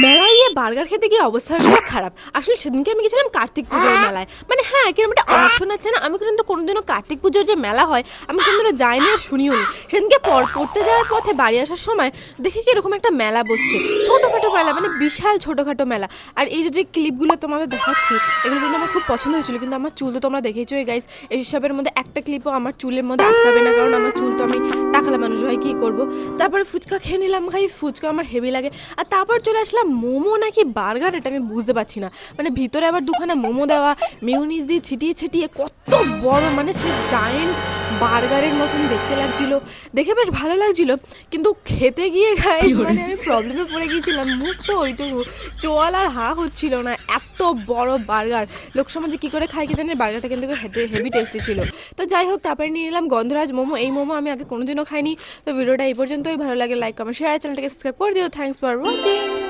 মেলায় গিয়ে বার্গার খেতে গিয়ে অবস্থা হয়ে খারাপ। আসলে সেদিনকে আমি গেছিলাম কার্তিক পুজোর মেলায়। মানে হ্যাঁ কীরকম একটা অপশন আছে না আমি কিন্তু কোনোদিনও কার্তিক পুজোর যে মেলা হয়, আমি কোনোদিনও যাইনি আর শুনিও নি সেদিনকে পর পড়তে যাওয়ার পথে বাড়ি আসার সময় দেখি কি এরকম একটা মেলা বসছে। ছোটোখাটো মেলা মানে বিশাল ছোটোখাটো মেলা। আর এই যে ক্লিপগুলো তোমাদের দেখাচ্ছি, এগুলো কিন্তু আমার খুব পছন্দ হয়েছিল, কিন্তু আমার চুল তো তোমরা দেখেছ গাইস এইসবের মধ্যে একটা ক্লিপও আমার চুলের মধ্যে আটকাবে না, কারণ আমার কী করব? তারপরে ফুচকা খেয়ে নিলাম খাই ফুচকা আমার হেভি লাগে। আর তারপর চলে আসলাম মোমো নাকি বার্গার এটা আমি বুঝতে পারছি না। মানে ভিতরে আবার দুখানা মোমো দেওয়া মেয়নিজ দিয়ে ছিটিয়ে ছিটিয়ে কত বড় মানে সে জায়েন্ট বার্গারের মতন দেখতে লাগছিল। দেখে বেশ ভালো লাগছিল কিন্তু খেতে গিয়ে খাই মানে আমি প্রবলেমে পড়ে গিয়েছিলাম। মুখ তো ওইটুকু চোয়াল আর হা হচ্ছিল না এত বড় বার্গার। লোক সমাজে কী করে খাই কি জানি বার্গারটা কিন্তু হেভি হেভি টেস্টি ছিল। তো যাই হোক তারপরে নিয়ে নিলাম গন্ধরাজ মোমো। এই মোমো আমি আগে কোনোদিনও খাইনি। তো ভিডিওটা এই পর্যন্তই। ভালো লাগে লাইক কমেন্ট শেয়ার চ্যানেলটাকে সাবস্ক্রাইব করে দিও। Thanks for watching